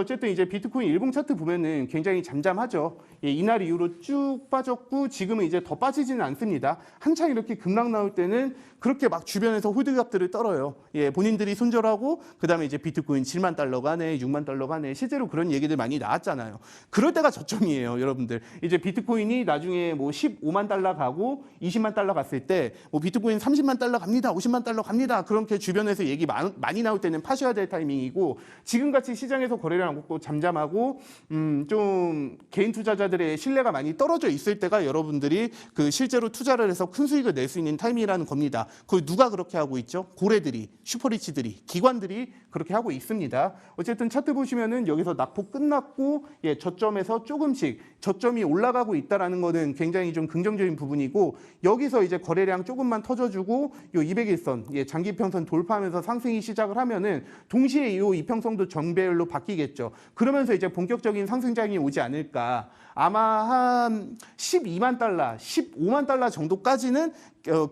자, 어쨌든 이제 비트코인 일봉 차트 보면은 굉장히 잠잠하죠. 예, 이날 이후로 쭉 빠졌고 지금은 이제 더 빠지지는 않습니다. 한창 이렇게 급락 나올 때는 그렇게 막 주변에서 호드값들을 떨어요. 예, 본인들이 손절하고 그다음에 이제 비트코인 7만 달러 가네, 6만 달러 가네. 실제로 그런 얘기들 많이 나왔잖아요. 그럴 때가 저점이에요, 여러분들. 이제 비트코인이 나중에 뭐 15만 달러 가고 20만 달러 갔을 때 뭐 비트코인 30만 달러 갑니다, 50만 달러 갑니다. 그렇게 주변에서 얘기 많- 많이 나올 때는 파셔야 될 타이밍이고 지금 같이 시장에서 거래를 안 하고 잠잠하고 음, 좀 개인 투자자들의 신뢰가 많이 떨어져 있을 때가 여러분들이 그 실제로 투자를 해서 큰 수익을 낼 수 있는 타이밍이라는 겁니다. 그걸 누가 그렇게 하고 있죠? 고래들이, 슈퍼리치들이, 기관들이 그렇게 하고 있습니다. 어쨌든 차트 보시면은 여기서 낙폭 끝났고 예, 저점에서 조금씩 저점이 올라가고 있다라는 거는 굉장히 좀 긍정적인 부분이고 여기서 이제 거래량 조금만 터져주고 요 200일선 예, 장기 평선 돌파하면서 상승이 시작을 하면은 동시에 이 이평선도 정배열로 바뀌겠죠. 그러면서 이제 본격적인 상승장이 오지 않을까. 아마 한 12만 달러, 15만 달러 정도까지는 어,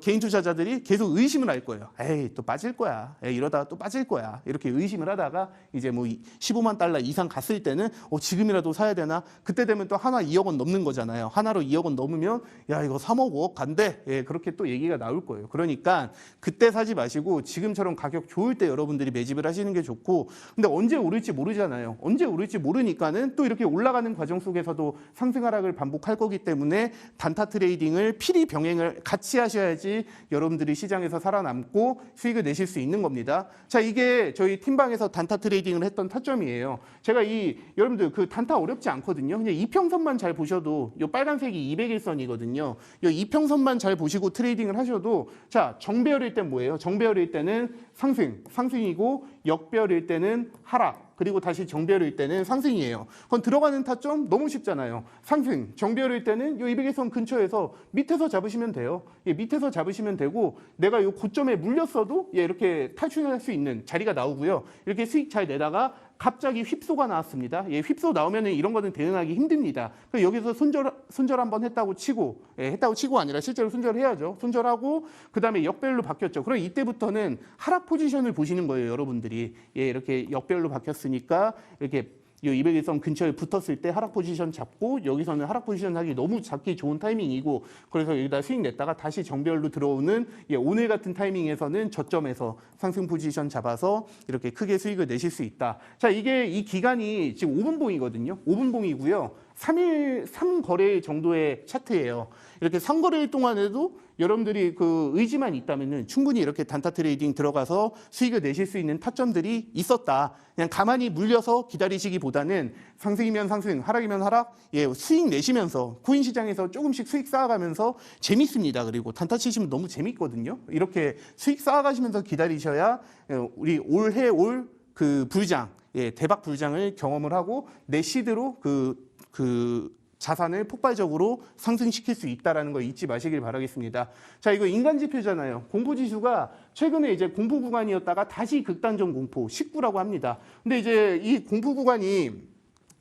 개인 투자자들이 계속 의심을 할 거예요. 에이 또 빠질 거야. 에이, 이러다가 또 빠질 거야. 이렇게 의심을 하다가 이제 뭐 15만 달러 이상 갔을 때는 어, 지금이라도 사야 되나? 그때 되면 또 하나 2억 원 넘는 거잖아요. 하나로 2억 원 넘으면 야 이거 3억 5억 간대. 예, 그렇게 또 얘기가 나올 거예요. 그러니까 그때 사지 마시고 지금처럼 가격 좋을 때 여러분들이 매집을 하시는 게 좋고 근데 언제 오를지 모르잖아요. 언제 오를지 모르니까는 또 이렇게 올라가는 과정 속에서도 상승 하락을 반복할 거기 때문에 단타 트레이딩을 필히 병행을 같이 하 셔야지 여러분들이 시장에서 살아남고 수익을 내실 수 있는 겁니다. 자, 이게 저희 팀방에서 단타 트레이딩을 했던 타점이에요. 제가 이 여러분들 그 단타 어렵지 않거든요. 그냥 이평선만 잘 보셔도 요 빨간색이 200일선이거든요. 요 이평선만 잘 보시고 트레이딩을 하셔도 자, 정배열일 땐 뭐예요? 정배열일 때는 상승, 상승이고 역배열일 때는 하락. 그리고 다시 정배열일 때는 상승이에요. 그건 들어가는 타점 너무 쉽잖아요. 상승, 정배열일 때는 요 200일선 근처에서 밑에서 잡으시면 돼요. 예, 밑에서 잡으시면 되고 내가 요 고점에 물렸어도 예, 이렇게 탈출할 수 있는 자리가 나오고요. 이렇게 수익 잘 내다가 갑자기 휩소가 나왔습니다. 예, 휩소 나오면은 이런 거는 대응하기 힘듭니다. 여기서 손절 손절 한번 했다고 치고 예, 했다고 치고 아니라 실제로 손절해야죠. 손절하고 그다음에 역별로 바뀌었죠. 그럼 이때부터는 하락 포지션을 보시는 거예요, 여러분들이. 예, 이렇게 역별로 바뀌었으니까 이렇게 이 200일선 근처에 붙었을 때 하락 포지션 잡고 여기서는 하락 포지션 하기 너무 잡기 좋은 타이밍이고 그래서 여기다 수익 냈다가 다시 정별로 들어오는 예, 오늘 같은 타이밍에서는 저점에서 상승 포지션 잡아서 이렇게 크게 수익을 내실 수 있다. 자, 이게 이 기간이 지금 5분봉이거든요. 5분봉이고요. 3일, 3거래일 정도의 차트예요. 이렇게 3거래일 동안에도 여러분들이 그 의지만 있다면은 충분히 이렇게 단타 트레이딩 들어가서 수익을 내실 수 있는 타점들이 있었다. 그냥 가만히 물려서 기다리시기보다는 상승이면 상승, 하락이면 하락, 예, 수익 내시면서 코인 시장에서 조금씩 수익 쌓아가면서 재밌습니다. 그리고 단타 치시면 너무 재밌거든요. 이렇게 수익 쌓아가시면서 기다리셔야 예, 우리 올해 올 그 불장, 예, 대박 불장을 경험을 하고 내 시드로 그, 그 자산을 폭발적으로 상승시킬 수 있다라는 거 잊지 마시길 바라겠습니다. 자, 이거 인간 지표잖아요. 공포 지수가 최근에 이제 공포 구간이었다가 다시 극단적 공포 19라고 합니다. 근데 이제 이 공포 구간이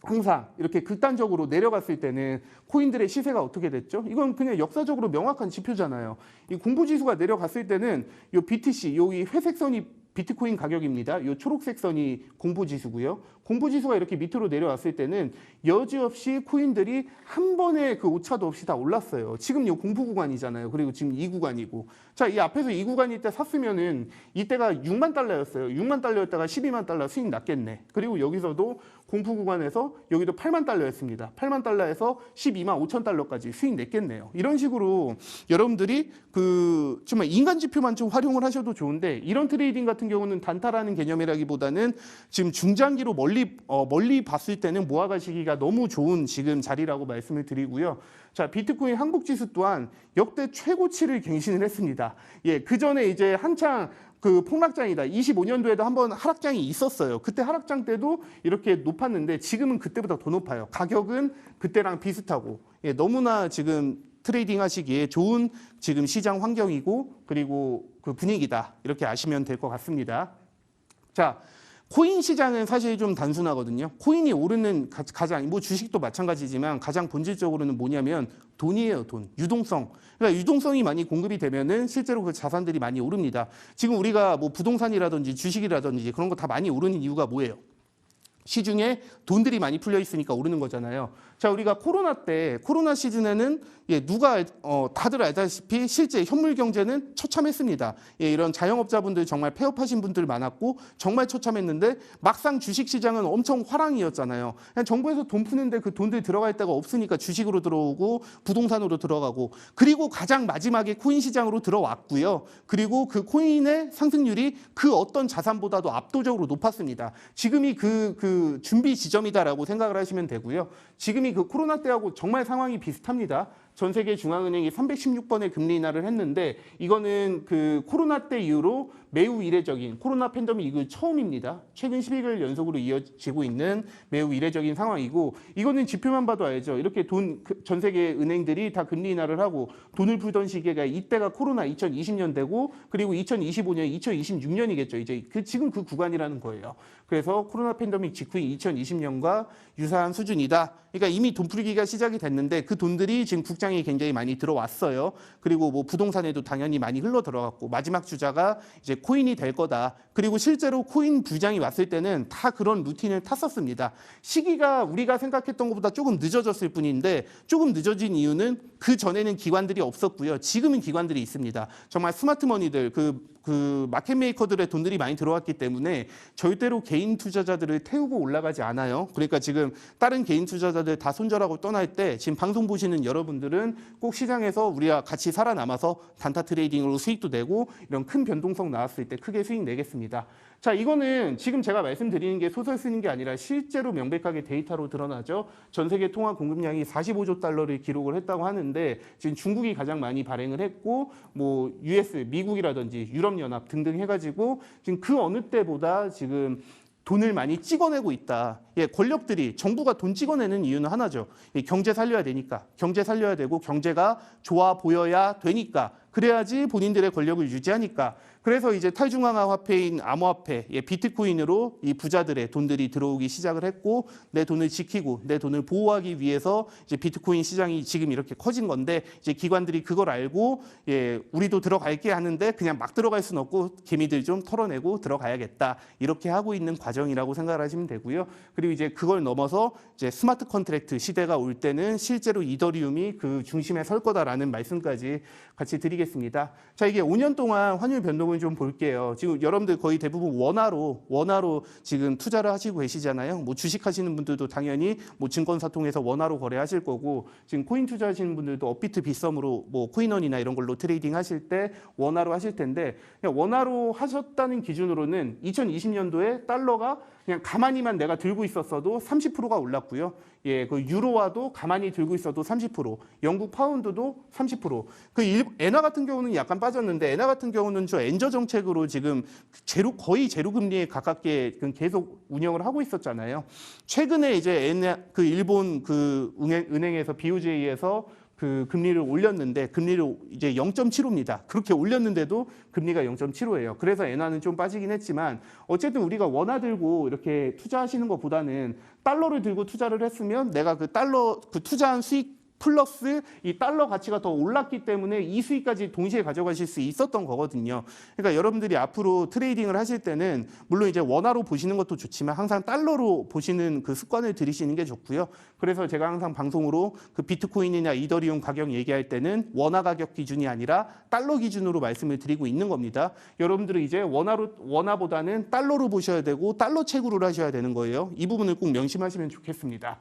항상 이렇게 극단적으로 내려갔을 때는 코인들의 시세가 어떻게 됐죠? 이건 그냥 역사적으로 명확한 지표잖아요. 이 공포 지수가 내려갔을 때는 요 BTC 여기 회색 선이 비트코인 가격입니다. 요 초록색 선이 공포 지수고요. 공포 지수가 이렇게 밑으로 내려왔을 때는 여지없이 코인들이 한 번에 그 오차도 없이 다 올랐어요. 지금 요 공포 구간이잖아요. 그리고 지금 이 구간이고. 자, 이 앞에서 이 구간일 때 샀으면은 이때가 6만 달러였어요. 6만 달러였다가 12만 달러 수익 났겠네. 그리고 여기서도 공포 구간에서 여기도 8만 달러였습니다. 8만 달러에서 12만 5천 달러까지 수익 냈겠네요. 이런 식으로 여러분들이 그 정말 인간 지표만 좀 활용을 하셔도 좋은데 이런 트레이딩 같은 경우는 단타라는 개념이라기보다는 지금 중장기로 멀리 어, 멀리 봤을 때는 모아가시기가 너무 좋은 지금 자리라고 말씀을 드리고요. 자, 비트코인 한국 지수 또한 역대 최고치를 갱신을 했습니다. 예, 그 전에 이제 한창 그 폭락장이다. 25년도에도 한번 하락장이 있었어요. 그때 하락장 때도 이렇게 높았는데 지금은 그때보다 더 높아요. 가격은 그때랑 비슷하고 예, 너무나 지금 트레이딩 하시기에 좋은 지금 시장 환경이고 그리고 그 분위기다. 이렇게 아시면 될 것 같습니다. 자, 코인 시장은 사실 좀 단순하거든요. 코인이 오르는 가- 가장 뭐 주식도 마찬가지지만 가장 본질적으로는 뭐냐면 돈이에요, 돈. 유동성. 그러니까 유동성이 많이 공급이 되면은 실제로 그 자산들이 많이 오릅니다. 지금 우리가 뭐 부동산이라든지 주식이라든지 그런 거 다 많이 오르는 이유가 뭐예요? 시중에 돈들이 많이 풀려 있으니까 오르는 거잖아요. 자, 우리가 코로나 때 코로나 시즌에는 예, 누가 어, 다들 알다시피 실제 현물 경제는 처참했습니다. 예, 이런 자영업자분들 정말 폐업하신 분들 많았고 정말 처참했는데 막상 주식 시장은 엄청 화랑이었잖아요. 그냥 정부에서 돈 푸는데 그 돈들 들어갈 데가 없으니까 주식으로 들어오고 부동산으로 들어가고 그리고 가장 마지막에 코인 시장으로 들어왔고요. 그리고 그 코인의 상승률이 그 어떤 자산보다도 압도적으로 높았습니다. 지금이 그, 그 준비 지점이다라고 생각을 하시면 되고요. 지금이 그 코로나 때하고 정말 상황이 비슷합니다. 전 세계 중앙은행이 316번의 금리 인하를 했는데 이거는 그 코로나 때 이후로 매우 이례적인 코로나 팬데믹 이후 처음입니다. 최근 11개월 연속으로 이어지고 있는 매우 이례적인 상황이고 이거는 지표만 봐도 알죠. 이렇게 돈 전 세계 은행들이 다 금리 인하를 하고 돈을 풀던 시기가 이때가 코로나 2020년대고 그리고 2025년, 2026년이겠죠. 이제 그 지금 그 구간이라는 거예요. 그래서 코로나 팬데믹 직후인 2020년과 유사한 수준이다. 그러니까 이미 돈 풀기가 시작이 됐는데 그 돈들이 지금 국장 에 굉장히 많이 들어왔어요. 그리고 뭐 부동산에도 당연히 많이 흘러 들어갔고 마지막 주자가 이제 코인이 될 거다. 그리고 실제로 코인 부장이 왔을 때는 다 그런 루틴을 탔었습니다. 시기가 우리가 생각했던 것보다 조금 늦어졌을 뿐인데 조금 늦어진 이유는 그 전에는 기관들이 없었고요. 지금은 기관들이 있습니다. 정말 스마트머니들 그 그 마켓 메이커들의 돈들이 많이 들어왔기 때문에 절대로 개인 투자자들을 태우고 올라가지 않아요. 그러니까 지금 다른 개인 투자자들 다 손절하고 떠날 때 지금 방송 보시는 여러분들은 꼭 시장에서 우리가 같이 살아남아서 단타 트레이딩으로 수익도 내고 이런 큰 변동성 나왔을 때 크게 수익 내겠습니다. 자, 이거는 지금 제가 말씀드리는 게 소설 쓰는 게 아니라 실제로 명백하게 데이터로 드러나죠. 전 세계 통화 공급량이 45조 달러를 기록을 했다고 하는데 지금 중국이 가장 많이 발행을 했고 뭐 US, 미국이라든지 유럽연합 등등 해가지고 지금 그 어느 때보다 지금 돈을 많이 찍어내고 있다. 예, 권력들이 정부가 돈 찍어내는 이유는 하나죠. 예, 경제 살려야 되니까. 경제 살려야 되고 경제가 좋아 보여야 되니까. 그래야지 본인들의 권력을 유지하니까. 그래서 이제 탈중앙화 화폐인 암호화폐, 예, 비트코인으로 이 부자들의 돈들이 들어오기 시작을 했고 내 돈을 지키고 내 돈을 보호하기 위해서 이제 비트코인 시장이 지금 이렇게 커진 건데 이제 기관들이 그걸 알고 예, 우리도 들어갈게 하는데 그냥 막 들어갈 수는 없고 개미들 좀 털어내고 들어가야겠다 이렇게 하고 있는 과정이라고 생각을 하시면 되고요. 그리고 이제 그걸 넘어서 이제 스마트 컨트랙트 시대가 올 때는 실제로 이더리움이 그 중심에 설 거다라는 말씀까지 같이 드리겠습니다. 자 이게 5년 동안 환율 변동을 좀 볼게요. 지금 여러분들 거의 대부분 원화로 원화로 지금 투자를 하시고 계시잖아요. 뭐 주식 하시는 분들도 당연히 뭐 증권사 통해서 원화로 거래하실 거고 지금 코인 투자하시는 분들도 업비트 빗썸으로 뭐 코인원이나 이런 걸로 트레이딩 하실 때 원화로 하실 텐데 그냥 원화로 하셨다는 기준으로는 2020년도에 달러가 그냥 가만히만 내가 들고 있었어도 30%가 올랐고요. 예, 그 유로화도 가만히 들고 있어도 30%, 영국 파운드도 30%. 그 일, 엔화 같은 경우는 약간 빠졌는데 엔화 같은 경우는 저 엔저 정책으로 지금 제로 거의 제로 금리에 가깝게 그 계속 운영을 하고 있었잖아요. 최근에 이제 엔화 그 일본 그 은행, 은행에서 BOJ에서 그 금리를 올렸는데 금리를 이제 0.75입니다. 그렇게 올렸는데도 금리가 0.75예요. 그래서 엔화는 좀 빠지긴 했지만 어쨌든 우리가 원화 들고 이렇게 투자하시는 것보다는 달러를 들고 투자를 했으면 내가 그 달러 그 투자한 수익 플러스 이 달러 가치가 더 올랐기 때문에 이 수익까지 동시에 가져가실 수 있었던 거거든요. 그러니까 여러분들이 앞으로 트레이딩을 하실 때는 물론 이제 원화로 보시는 것도 좋지만 항상 달러로 보시는 그 습관을 들이시는 게 좋고요. 그래서 제가 항상 방송으로 그 비트코인이나 이더리움 가격 얘기할 때는 원화 가격 기준이 아니라 달러 기준으로 말씀을 드리고 있는 겁니다. 여러분들은 이제 원화로 원화보다는 달러로 보셔야 되고 달러 채굴을 하셔야 되는 거예요. 이 부분을 꼭 명심하시면 좋겠습니다.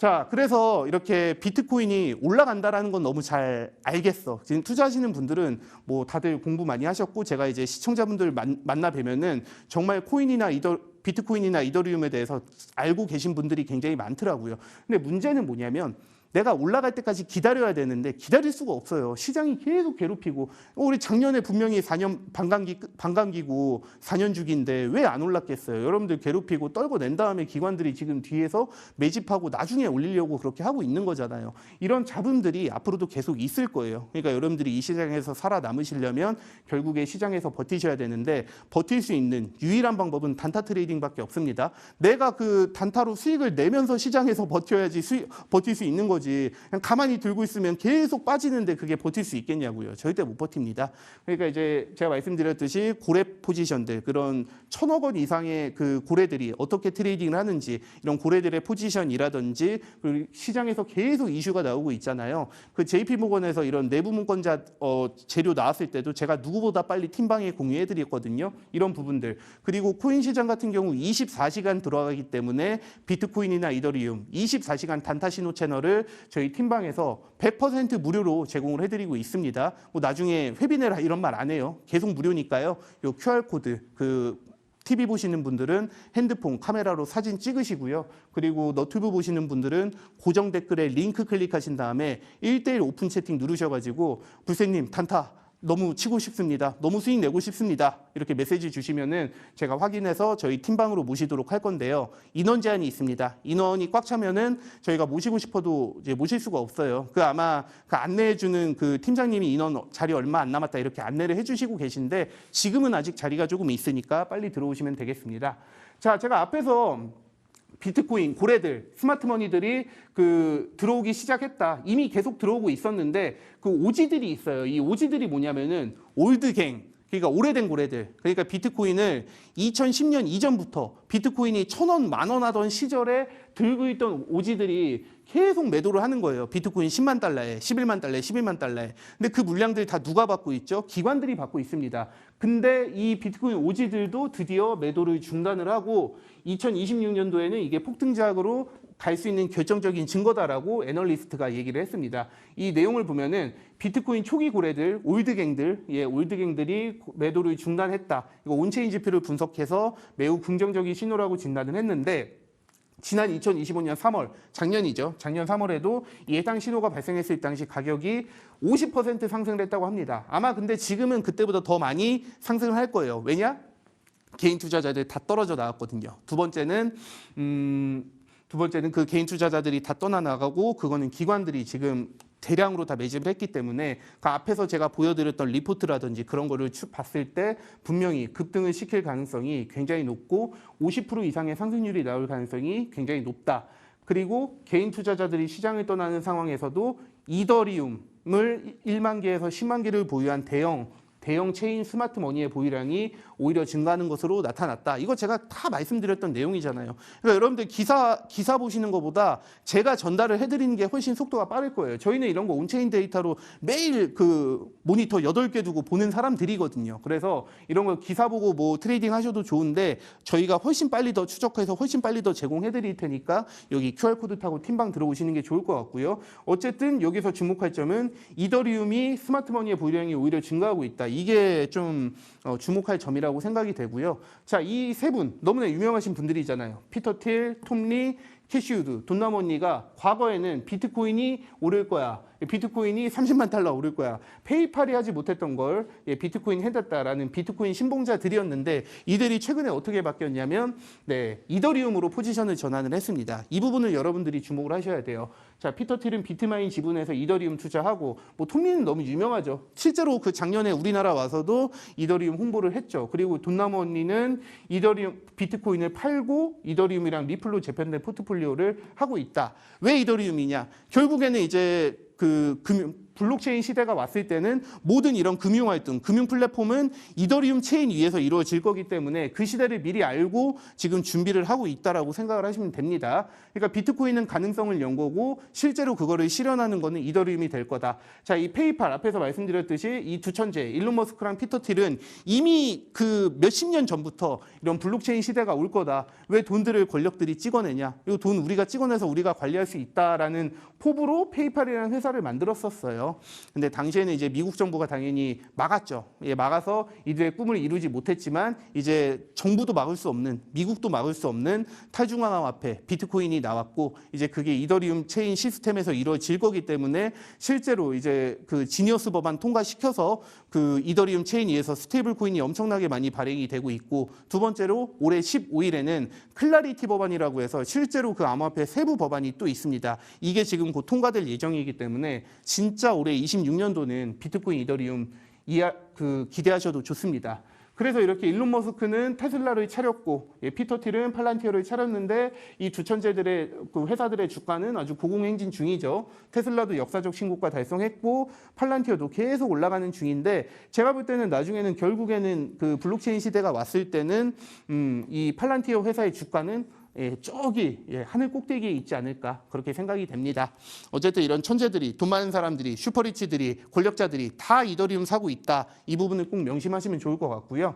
자, 그래서 이렇게 비트코인이 올라간다라는 건 너무 잘 알겠어. 지금 투자하시는 분들은 뭐 다들 공부 많이 하셨고 제가 이제 시청자분들 만, 만나 뵈면은 정말 코인이나 이더 비트코인이나 이더리움에 대해서 알고 계신 분들이 굉장히 많더라고요. 근데 문제는 뭐냐면 내가 올라갈 때까지 기다려야 되는데 기다릴 수가 없어요. 시장이 계속 괴롭히고 어, 우리 작년에 분명히 4년 반감기 반감기고 4년 주기인데 왜 안 올랐겠어요? 여러분들 괴롭히고 떨고 낸 다음에 기관들이 지금 뒤에서 매집하고 나중에 올리려고 그렇게 하고 있는 거잖아요. 이런 잡음들이 앞으로도 계속 있을 거예요. 그러니까 여러분들이 이 시장에서 살아남으시려면 결국에 시장에서 버티셔야 되는데 버틸 수 있는 유일한 방법은 단타 트레이딩밖에 없습니다. 내가 그 단타로 수익을 내면서 시장에서 버텨야지 수익, 버틸 수 있는 거죠. 거지. 그냥 가만히 들고 있으면 계속 빠지는데 그게 버틸 수 있겠냐고요. 절대 못 버팁니다. 그러니까 이제 제가 말씀드렸듯이 고래 포지션들 그런 천억 원 이상의 그 고래들이 어떻게 트레이딩을 하는지 이런 고래들의 포지션이라든지 그리고 시장에서 계속 이슈가 나오고 있잖아요. 그 JP 모건에서 이런 내부 문건자 어, 재료 나왔을 때도 제가 누구보다 빨리 팀방에 공유해 드렸거든요. 이런 부분들 그리고 코인 시장 같은 경우 24시간 들어가기 때문에 비트코인이나 이더리움 24시간 단타 신호 채널을 저희 팀방에서 100% 무료로 제공을 해드리고 있습니다. 뭐 나중에 회비내라 이런 말 안 해요. 계속 무료니까요. 요 QR 코드 그 TV 보시는 분들은 핸드폰 카메라로 사진 찍으시고요. 그리고 너튜브 보시는 분들은 고정 댓글에 링크 클릭하신 다음에 1대1 오픈 채팅 누르셔가지고 불세님 단타 너무 치고 싶습니다. 너무 수익 내고 싶습니다. 이렇게 메시지 주시면은 제가 확인해서 저희 팀방으로 모시도록 할 건데요. 인원 제한이 있습니다. 인원이 꽉 차면은 저희가 모시고 싶어도 이제 모실 수가 없어요. 그 아마 그 안내해 주는 그 팀장님이 인원 자리 얼마 안 남았다 이렇게 안내를 해 주시고 계신데 지금은 아직 자리가 조금 있으니까 빨리 들어오시면 되겠습니다. 자, 제가 앞에서 비트코인 고래들 스마트머니들이 그 들어오기 시작했다. 이미 계속 들어오고 있었는데 그 오지들이 있어요. 이 오지들이 뭐냐면은 올드갱 그러니까 오래된 고래들 그러니까 비트코인을 2010년 이전부터 비트코인이 천 원 만 원 하던 시절에 들고 있던 오지들이 계속 매도를 하는 거예요. 비트코인 10만 달러에, 11만 달러에, 11만 달러에. 근데 그 물량들 다 누가 받고 있죠? 기관들이 받고 있습니다. 근데 이 비트코인 오지들도 드디어 매도를 중단을 하고 2026년도에는 이게 폭등작으로 갈 수 있는 결정적인 증거다라고 애널리스트가 얘기를 했습니다. 이 내용을 보면은 비트코인 초기 고래들, 올드갱들, 예, 올드갱들이 매도를 중단했다. 이거 온체인 지표를 분석해서 매우 긍정적인 신호라고 진단을 했는데 지난 2025년 3월, 작년이죠. 작년 3월에도 이 해당 신호가 발생했을 당시 가격이 50% 상승을 했다고 합니다. 아마 근데 지금은 그때보다 더 많이 상승을 할 거예요. 왜냐? 개인 투자자들 다 떨어져 나왔거든요. 두 번째는 음, 두 번째는 그 개인 투자자들이 다 떠나 나가고 그거는 기관들이 지금 대량으로 다 매집을 했기 때문에 그 앞에서 제가 보여드렸던 리포트라든지 그런 거를 추- 봤을 때 분명히 급등을 시킬 가능성이 굉장히 높고 50% 이상의 상승률이 나올 가능성이 굉장히 높다. 그리고 개인 투자자들이 시장을 떠나는 상황에서도 이더리움을 1만 개에서 10만 개를 보유한 대형 대형 체인 스마트 머니의 보유량이 오히려 증가하는 것으로 나타났다. 이거 제가 다 말씀드렸던 내용이잖아요. 그러니까 여러분들 기사 기사 보시는 것보다 제가 전달을 해드리는 게 훨씬 속도가 빠를 거예요. 저희는 이런 거 온체인 데이터로 매일 그 모니터 8개 두고 보는 사람들이거든요. 그래서 이런 거 기사 보고 뭐 트레이딩 하셔도 좋은데 저희가 훨씬 빨리 더 추적해서 훨씬 빨리 더 제공해 드릴 테니까 여기 QR코드 타고 팀방 들어오시는 게 좋을 것 같고요. 어쨌든 여기서 주목할 점은 이더리움이 스마트머니의 보유량이 오히려 증가하고 있다. 이게 좀 어, 주목할 점이라고 생각이 되고요. 자, 이 세 분 너무나 유명하신 분들이잖아요. 피터 틸, 톰리, 캐시우드, 돈나머니가 과거에는 비트코인이 오를 거야. 비트코인이 30만 달러 오를 거야. 페이팔이 하지 못했던 걸 예, 비트코인 해줬다라는 비트코인 신봉자들이었는데 이들이 최근에 어떻게 바뀌었냐면 네, 이더리움으로 포지션을 전환을 했습니다. 이 부분을 여러분들이 주목을 하셔야 돼요. 자, 피터 틸은 비트마인 지분에서 이더리움 투자하고 뭐 톰리는 너무 유명하죠. 실제로 그 작년에 우리나라 와서도 이더리움 홍보를 했죠. 그리고 돈나무 언니는 이더리움 비트코인을 팔고 이더리움이랑 리플로 재편된 포트폴리오 를 하고 있다. 왜 이더리움이냐? 결국에는 이제 그 금융 블록체인 시대가 왔을 때는 모든 이런 금융 활동, 금융 플랫폼은 이더리움 체인 위에서 이루어질 거기 때문에 그 시대를 미리 알고 지금 준비를 하고 있다라고 생각을 하시면 됩니다. 그러니까 비트코인은 가능성을 연 거고 실제로 그거를 실현하는 거는 이더리움이 될 거다. 자, 이 페이팔 앞에서 말씀드렸듯이 이 두 천재 일론 머스크랑 피터 틸은 이미 그 몇십 년 전부터 이런 블록체인 시대가 올 거다. 왜 돈들을 권력들이 찍어내냐? 이 돈 우리가 찍어내서 우리가 관리할 수 있다라는 포부로 페이팔이라는 회사를 만들었었어요. 근데 당시에는 이제 미국 정부가 당연히 막았죠. 예, 막아서 이들의 꿈을 이루지 못했지만 이제 정부도 막을 수 없는 미국도 막을 수 없는 탈중앙화폐 비트코인이 나왔고 이제 그게 이더리움 체인 시스템에서 이루어질 거기 때문에 실제로 이제 그 지니어스 법안 통과시켜서 그 이더리움 체인 위에서 스테이블 코인이 엄청나게 많이 발행이 되고 있고 두 번째로 올해 15일에는 클라리티 법안이라고 해서 실제로 그 암호화폐 세부 법안이 또 있습니다. 이게 지금 곧 통과될 예정이기 때문에 진짜 올해 26년도는 비트코인 이더리움 이하, 그 기대하셔도 좋습니다. 그래서 이렇게 일론 머스크는 테슬라를 차렸고 예, 피터 틸은 팔란티어를 차렸는데 이두 천재들의 그 회사들의 주가는 아주 고공행진 중이죠. 테슬라도 역사적 신고가 달성했고 팔란티어도 계속 올라가는 중인데 제가 볼 때는 나중에는 결국에는 그 블록체인 시대가 왔을 때는 음, 이 팔란티어 회사의 주가는 예, 저기 예, 하늘 꼭대기에 있지 않을까 그렇게 생각이 됩니다. 어쨌든 이런 천재들이 돈 많은 사람들이 슈퍼리치들이 권력자들이 다 이더리움 사고 있다. 이 부분을 꼭 명심하시면 좋을 것 같고요.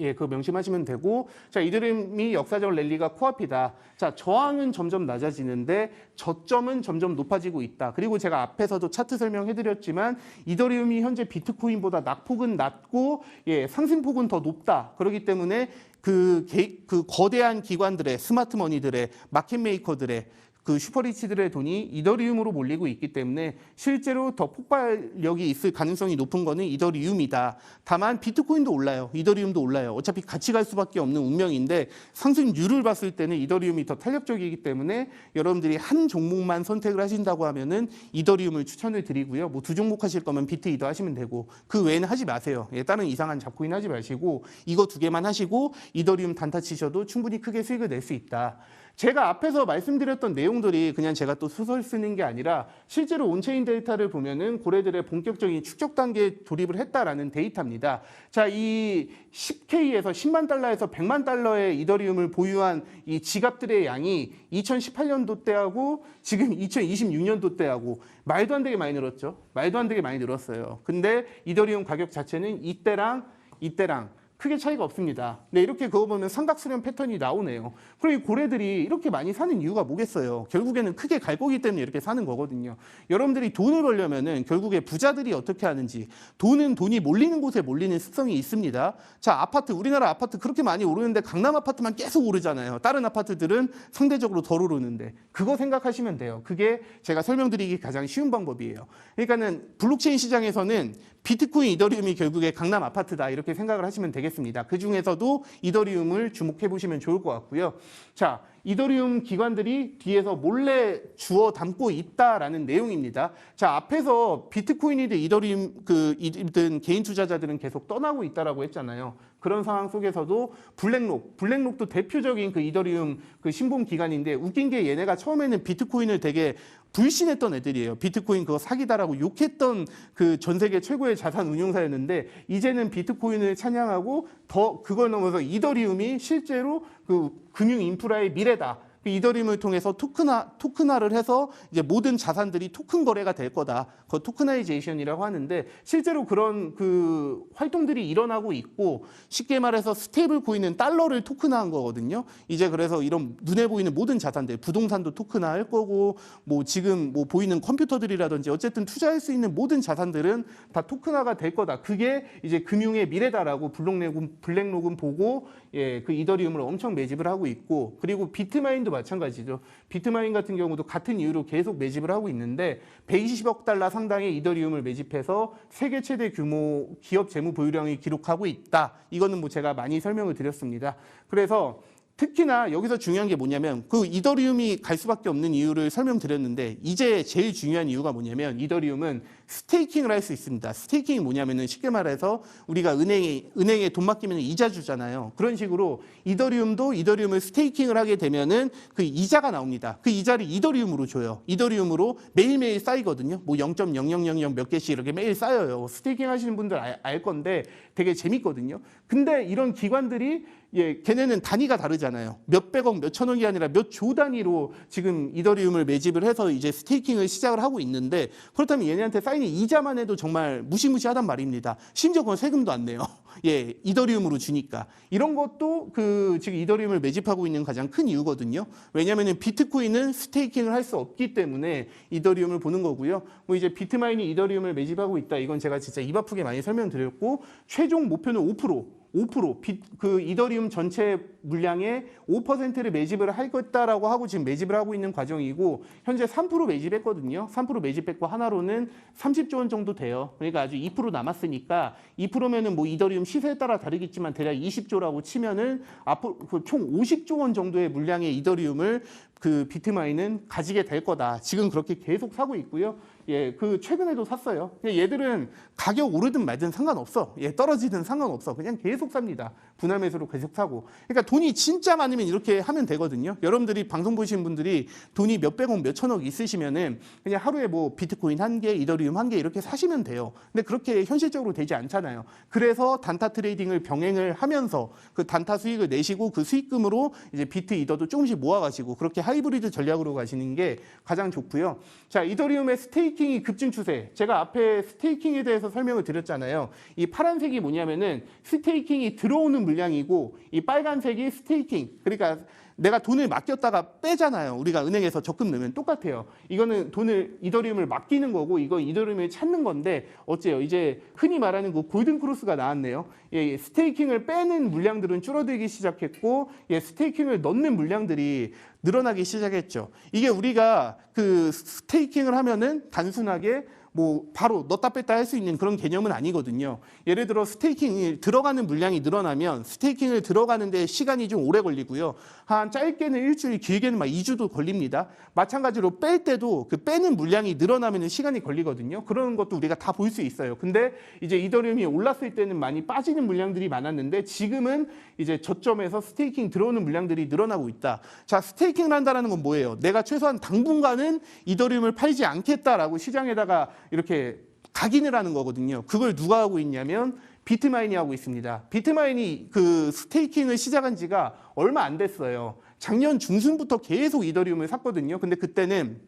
예, 그거 명심하시면 되고, 자, 이더리움이 역사적 랠리가 코앞이다. 자, 저항은 점점 낮아지는데 저점은 점점 높아지고 있다. 그리고 제가 앞에서도 차트 설명해드렸지만 이더리움이 현재 비트코인보다 낙폭은 낮고, 예, 상승폭은 더 높다. 그렇기 때문에 그, 개- 그 거대한 기관들의 스마트 머니들의 마켓 메이커들의 그 슈퍼리치들의 돈이 이더리움으로 몰리고 있기 때문에 실제로 더 폭발력이 있을 가능성이 높은 거는 이더리움이다. 다만 비트코인도 올라요. 이더리움도 올라요. 어차피 같이 갈 수밖에 없는 운명인데 상승률을 봤을 때는 이더리움이 더 탄력적이기 때문에 여러분들이 한 종목만 선택을 하신다고 하면은 이더리움을 추천을 드리고요. 뭐 두 종목 하실 거면 비트 이더 하시면 되고 그 외에는 하지 마세요. 예, 다른 이상한 잡코인 하지 마시고 이거 두 개만 하시고 이더리움 단타 치셔도 충분히 크게 수익을 낼 수 있다. 제가 앞에서 말씀드렸던 내용들이 그냥 제가 또 소설 쓰는 게 아니라 실제로 온체인 데이터를 보면은 고래들의 본격적인 축적 단계에 돌입을 했다라는 데이터입니다. 자, 이 10K에서 10만 달러에서 100만 달러의 이더리움을 보유한 이 지갑들의 양이 2018년도 때하고 지금 2026년도 때하고 말도 안 되게 많이 늘었죠. 말도 안 되게 많이 늘었어요. 근데 이더리움 가격 자체는 이때랑 이때랑 크게 차이가 없습니다. 네, 이렇게 그거 보면 삼각수렴 패턴이 나오네요. 그리고 이 고래들이 이렇게 많이 사는 이유가 뭐겠어요? 결국에는 크게 갈 거기 때문에 이렇게 사는 거거든요. 여러분들이 돈을 벌려면은 결국에 부자들이 어떻게 하는지 돈은 돈이 몰리는 곳에 몰리는 습성이 있습니다. 자, 아파트 우리나라 아파트 그렇게 많이 오르는데 강남 아파트만 계속 오르잖아요. 다른 아파트들은 상대적으로 덜 오르는데 그거 생각하시면 돼요. 그게 제가 설명드리기 가장 쉬운 방법이에요. 그러니까는 블록체인 시장에서는 비트코인, 이더리움이 결국에 강남 아파트다 이렇게 생각을 하시면 되겠습니다. 그 중에서도 이더리움을 주목해 보시면 좋을 것 같고요. 자, 이더리움 기관들이 뒤에서 몰래 주워 담고 있다라는 내용입니다. 자, 앞에서 비트코인이든 이더리움 그이든 개인 투자자들은 계속 떠나고 있다라고 했잖아요. 그런 상황 속에서도 블랙록, 블랙록도 대표적인 그 이더리움 그 신봉 기관인데 웃긴 게 얘네가 처음에는 비트코인을 되게 불신했던 애들이에요. 비트코인 그거 사기다라고 욕했던 그 전 세계 최고의 자산 운용사였는데 이제는 비트코인을 찬양하고 더 그걸 넘어서 이더리움이 실제로 그 금융 인프라의 미래다. 그 이더리움을 통해서 토큰화, 토큰화를 해서 이제 모든 자산들이 토큰 거래가 될 거다. 그 토크나이제이션이라고 하는데 실제로 그런 그 활동들이 일어나고 있고 쉽게 말해서 스테이블 코인은 달러를 토큰화한 거거든요. 이제 그래서 이런 눈에 보이는 모든 자산들, 부동산도 토큰화할 거고 뭐 지금 뭐 보이는 컴퓨터들이라든지 어쨌든 투자할 수 있는 모든 자산들은 다 토큰화가 될 거다. 그게 이제 금융의 미래다라고 블록록은 블랙록은 보고 예, 그 이더리움을 엄청 매집을 하고 있고 그리고 비트마인도 마찬가지죠. 비트마인 같은 경우도 같은 이유로 계속 매집을 하고 있는데 120억 달러 상당의 이더리움을 매집해서 세계 최대 규모 기업 재무 보유량을 기록하고 있다. 이거는 뭐 제가 많이 설명을 드렸습니다. 그래서 특히나 여기서 중요한 게 뭐냐면 그 이더리움이 갈 수밖에 없는 이유를 설명드렸는데 이제 제일 중요한 이유가 뭐냐면 이더리움은 스테이킹을 할 수 있습니다. 스테이킹이 뭐냐면은 쉽게 말해서 우리가 은행에 은행에 돈 맡기면 이자 주잖아요. 그런 식으로 이더리움도 이더리움을 스테이킹을 하게 되면은 그 이자가 나옵니다. 그 이자를 이더리움으로 줘요. 이더리움으로 매일매일 쌓이거든요. 뭐 0.0000 몇 개씩 이렇게 매일 쌓여요. 스테이킹 하시는 분들 알, 알 건데 되게 재밌거든요. 근데 이런 기관들이 예, 걔네는 단위가 다르잖아요. 몇백억, 몇천억이 아니라 몇 조 단위로 지금 이더리움을 매집을 해서 이제 스테이킹을 시작을 하고 있는데 그렇다면 얘네한테 쌓 이는 이자만 해도 정말 무시무시하단 말입니다. 심지어 그건 세금도 안 내요. 예, 이더리움으로 주니까. 이런 것도 그 지금 이더리움을 매집하고 있는 가장 큰 이유거든요. 왜냐면은 비트코인은 스테이킹을 할 수 없기 때문에 이더리움을 보는 거고요. 뭐 이제 비트마인이 이더리움을 매집하고 있다. 이건 제가 진짜 입 아프게 많이 설명드렸고 최종 목표는 5%. 5%, 비, 그 이더리움 전체 물량의 5%를 매집을 하겠다라고 하고 지금 매집을 하고 있는 과정이고 현재 3% 매집했거든요. 3% 매집했고 하나로는 30조 원 정도 돼요. 그러니까 아주 2% 남았으니까 2%면은 뭐 이더리움 시세에 따라 다르겠지만 대략 20조라고 치면은 앞으로 그총 50조 원 정도의 물량의 이더리움을 그 비트마인은 가지게 될 거다. 지금 그렇게 계속 사고 있고요. 예, 그 최근에도 샀어요. 얘들은 가격 오르든 말든 상관없어. 예, 떨어지든 상관없어. 그냥 계속 삽니다. 분할 매수로 계속 사고. 그러니까 돈이 진짜 많으면 이렇게 하면 되거든요. 여러분들이 방송 보시는 분들이 돈이 몇백억, 몇천억 있으시면은 그냥 하루에 뭐 비트코인 한 개, 이더리움 한 개 이렇게 사시면 돼요. 근데 그렇게 현실적으로 되지 않잖아요. 그래서 단타 트레이딩을 병행을 하면서 그 단타 수익을 내시고 그 수익금으로 이제 비트 이더도 조금씩 모아가시고 그렇게 하이브리드 전략으로 가시는 게 가장 좋고요. 자, 이더리움의 스테이킹이 급증 추세. 제가 앞에 스테이킹에 대해서 설명을 드렸잖아요. 이 파란색이 뭐냐면은 스테이킹이 들어오는 물량이고 이 빨간색이 스테이킹. 그러니까 내가 돈을 맡겼다가 빼잖아요. 우리가 은행에서 적금 넣으면 똑같아요. 이거는 돈을 이더리움을 맡기는 거고 이거 이더리움을 찾는 건데 어째요? 이제 흔히 말하는 그 골든 크로스가 나왔네요. 예, 예, 스테이킹을 빼는 물량들은 줄어들기 시작했고 예, 스테이킹을 넣는 물량들이 늘어나기 시작했죠. 이게 우리가 그 스테이킹을 하면은 단순하게 뭐 바로 넣다 뺐다 할 수 있는 그런 개념은 아니거든요. 예를 들어 스테이킹이 들어가는 물량이 늘어나면 스테이킹을 들어가는데 시간이 좀 오래 걸리고요. 한 짧게는 일주일, 길게는 막 2주도 걸립니다. 마찬가지로 뺄 때도 그 빼는 물량이 늘어나면 시간이 걸리거든요. 그런 것도 우리가 다 볼 수 있어요. 근데 이제 이더리움이 올랐을 때는 많이 빠지는 물량들이 많았는데 지금은 이제 저점에서 스테이킹 들어오는 물량들이 늘어나고 있다. 자, 스테이킹을 한다는 건 뭐예요? 내가 최소한 당분간은 이더리움을 팔지 않겠다라고 시장에다가 이렇게 각인을 하는 거거든요. 그걸 누가 하고 있냐면 비트마인이 하고 있습니다. 비트마인이 그 스테이킹을 시작한 지가 얼마 안 됐어요. 작년 중순부터 계속 이더리움을 샀거든요. 근데 그때는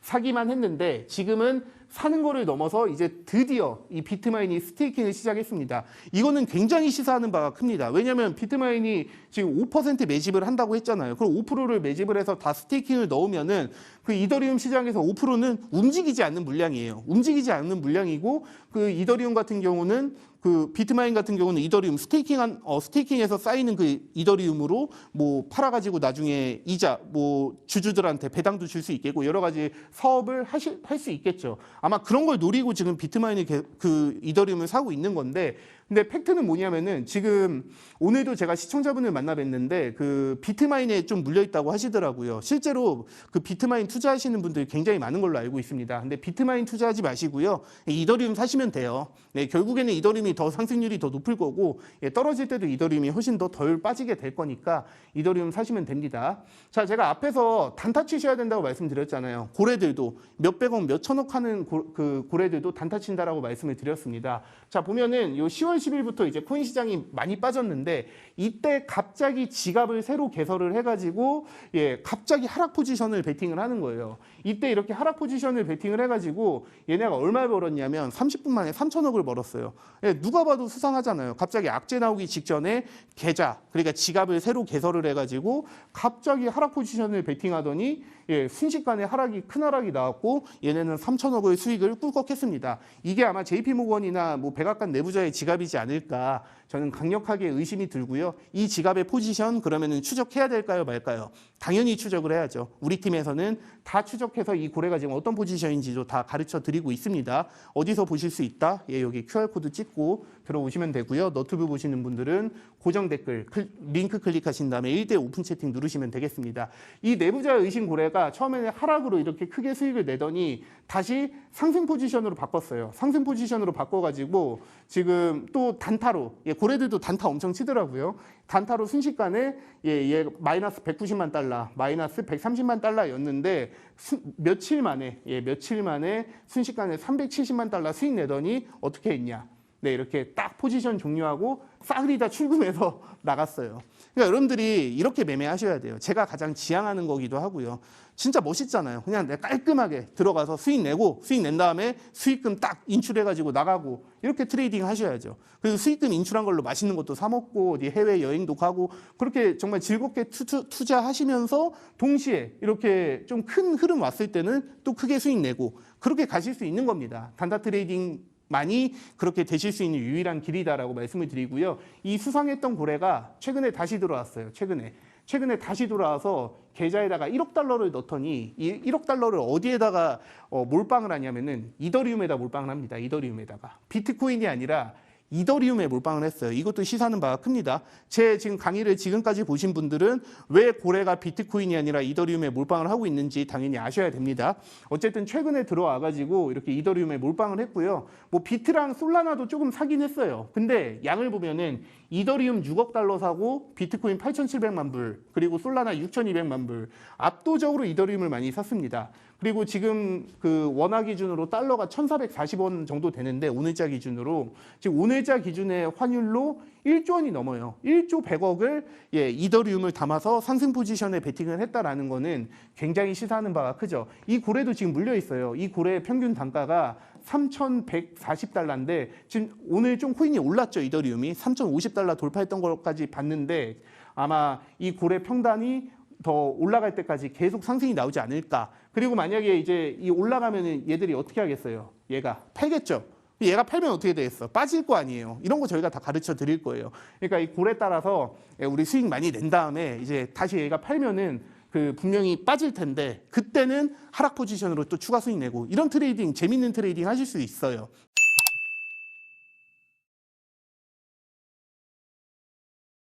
사기만 했는데 지금은 사는 거를 넘어서 이제 드디어 이 비트마인이 스테이킹을 시작했습니다. 이거는 굉장히 시사하는 바가 큽니다. 왜냐하면 비트마인이 지금 5% 매집을 한다고 했잖아요. 그럼 5%를 매집을 해서 다 스테이킹을 넣으면은 그 이더리움 시장에서 5%는 움직이지 않는 물량이에요. 움직이지 않는 물량이고 그 이더리움 같은 경우는 그 비트마인 같은 경우는 이더리움 스테이킹한 어 스테이킹에서 쌓이는 그 이더리움으로 뭐 팔아가지고 나중에 이자 뭐 주주들한테 배당도 줄 수 있겠고 여러 가지 사업을 하실 할 수 있겠죠. 아마 그런 걸 노리고 지금 비트마인이 개- 그 이더리움을 사고 있는 건데 근데 팩트는 뭐냐면은 지금 오늘도 제가 시청자분을 만나 뵀는데 그 비트마인에 좀 물려 있다고 하시더라고요. 실제로 그 비트마인 투자하시는 분들이 굉장히 많은 걸로 알고 있습니다. 근데 비트마인 투자하지 마시고요. 이더리움 사시면 돼요. 네, 결국에는 이더리움이 더 상승률이 더 높을 거고 예, 떨어질 때도 이더리움이 훨씬 더 덜 빠지게 될 거니까 이더리움 사시면 됩니다. 자, 제가 앞에서 단타 치셔야 된다고 말씀드렸잖아요. 고래들도 몇백억, 몇천억 하는 고, 그 고래들도 단타 친다라고 말씀을 드렸습니다. 자, 보면은 요 10월 10일부터 이제 코인 시장이 많이 빠졌는데 이때 갑자기 지갑을 새로 개설을 해가지고 예, 갑자기 하락 포지션을 베팅을 하는 거예요. 이때 이렇게 하락 포지션을 베팅을 해가지고 얘네가 얼마 벌었냐면 30분 만에 3천억을 벌었어요. 예, 누가 봐도 수상하잖아요. 갑자기 악재 나오기 직전에 계좌 그러니까 지갑을 새로 개설을 해가지고 갑자기 하락 포지션을 베팅하더니 예, 순식간에 하락이 큰 하락이 나왔고 얘네는 3천억의 수익을 꿀꺽했습니다. 이게 아마 JP모건이나 뭐 백악관 내부자의 지갑이지 않을까 저는 강력하게 의심이 들고요. 이 지갑의 포지션 그러면은 추적해야 될까요, 말까요? 당연히 추적을 해야죠. 우리 팀에서는 다 추적해서 이 고래가 지금 어떤 포지션인지도 다 가르쳐 드리고 있습니다. 어디서 보실 수 있다? 예, 여기 QR 코드 찍고 들어오시면 되고요. 너튜브 보시는 분들은 고정 댓글 클- 링크 클릭하신 다음에 1대 오픈 채팅 누르시면 되겠습니다. 이 내부자 의심 고래가 처음에는 하락으로 이렇게 크게 수익을 내더니 다시 상승 포지션으로 바꿨어요. 상승 포지션으로 바꿔가지고 지금 또 단타로 예, 고래들도 단타 엄청 치더라고요. 단타로 순식간에 예, 얘 마이너스 190만 달러, 마이너스 130만 달러였는데 수- 며칠 만에 예, 며칠 만에 순식간에 370만 달러 수익 내더니 어떻게 했냐? 네, 이렇게 딱 포지션 종료하고 싸그리 다 출금해서 나갔어요. 그러니까 여러분들이 이렇게 매매하셔야 돼요. 제가 가장 지향하는 거기도 하고요. 진짜 멋있잖아요. 그냥 내가 깔끔하게 들어가서 수익 내고 수익 낸 다음에 수익금 딱 인출해가지고 나가고 이렇게 트레이딩 하셔야죠. 그리고 수익금 인출한 걸로 맛있는 것도 사 먹고 어디 해외 여행도 가고 그렇게 정말 즐겁게 투, 투자하시면서 동시에 이렇게 좀 큰 흐름 왔을 때는 또 크게 수익 내고 그렇게 가실 수 있는 겁니다. 단타 트레이딩 많이 그렇게 되실 수 있는 유일한 길이다라고 말씀을 드리고요. 이 수상했던 고래가 최근에 다시 들어왔어요. 최근에. 최근에 다시 돌아와서 계좌에다가 1억 달러를 넣더니 이 1억 달러를 어디에다가 어, 몰빵을 하냐면은 이더리움에다 몰빵을 합니다. 이더리움에다가. 비트코인이 아니라 이더리움에 몰빵을 했어요. 이것도 시사하는 바가 큽니다. 제 지금 강의를 지금까지 보신 분들은 왜 고래가 비트코인이 아니라 이더리움에 몰빵을 하고 있는지 당연히 아셔야 됩니다. 어쨌든 최근에 들어와 가지고 이렇게 이더리움에 몰빵을 했고요. 뭐 비트랑 솔라나도 조금 사긴 했어요. 근데 양을 보면은 이더리움 6억 달러 사고 비트코인 8,700만 불 그리고 솔라나 6,200만 불 압도적으로 이더리움을 많이 샀습니다. 그리고 지금 그 원화 기준으로 달러가 1,440원 정도 되는데 오늘자 기준으로 지금 오늘자 기준의 환율로 1조 원이 넘어요. 1조 100억을 예, 이더리움을 담아서 상승 포지션에 베팅을 했다라는 거는 굉장히 시사하는 바가 크죠. 이 고래도 지금 물려 있어요. 이 고래의 평균 단가가 3,140달러인데 지금 오늘 좀 코인이 올랐죠. 이더리움이 3,050달러 돌파했던 것까지 봤는데 아마 이 고래 평단이 더 올라갈 때까지 계속 상승이 나오지 않을까. 그리고 만약에 이제 이 올라가면은 얘들이 어떻게 하겠어요? 얘가 팔겠죠. 얘가 팔면 어떻게 되겠어? 빠질 거 아니에요. 이런 거 저희가 다 가르쳐 드릴 거예요. 그러니까 이 고래 따라서 우리 수익 많이 낸 다음에 이제 다시 얘가 팔면은 그 분명히 빠질 텐데 그때는 하락 포지션으로 또 추가 수익 내고 이런 트레이딩 재밌는 트레이딩 하실 수 있어요.